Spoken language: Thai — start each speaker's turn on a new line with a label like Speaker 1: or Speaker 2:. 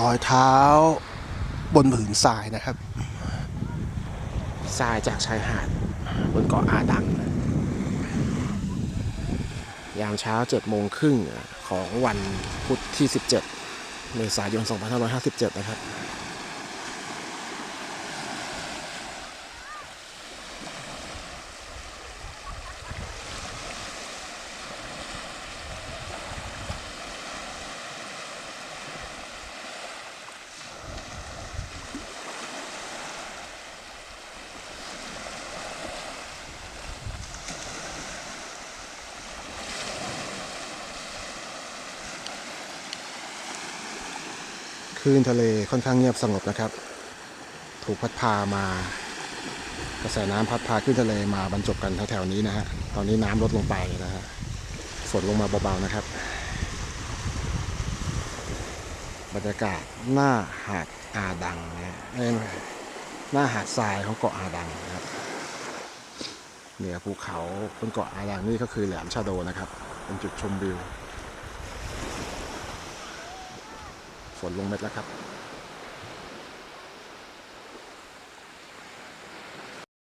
Speaker 1: รอยเท้าบนผืนทรายนะครับทรายจากชายหาดบนเกาะอาดัง ยามเช้า7โมงครึ่งของวันพุธที่ 17 เมษายน 2557 นะครับ คลื่นทะเลค่อนข้างเงียบสงบนะครับ ถูกพัดพามากระแสน้ำพัดพาคลื่นทะเลมาบรรจบกันแถวๆนี้นะฮะตอนนี้น้ำลดลงไปนะฮะฝนลงมาเบาๆนะครับ บรรยากาศหน้าหาดอาดังนะฮะเอ้ยหน้าหาดทรายของเกาะอาดังนะครับเหนือภูเขาบนเกาะอาดังนี่ก็คือแหลมชาโดนะครับ เป็นจุดชมวิว ฝนลงเม็ดแล้วครับ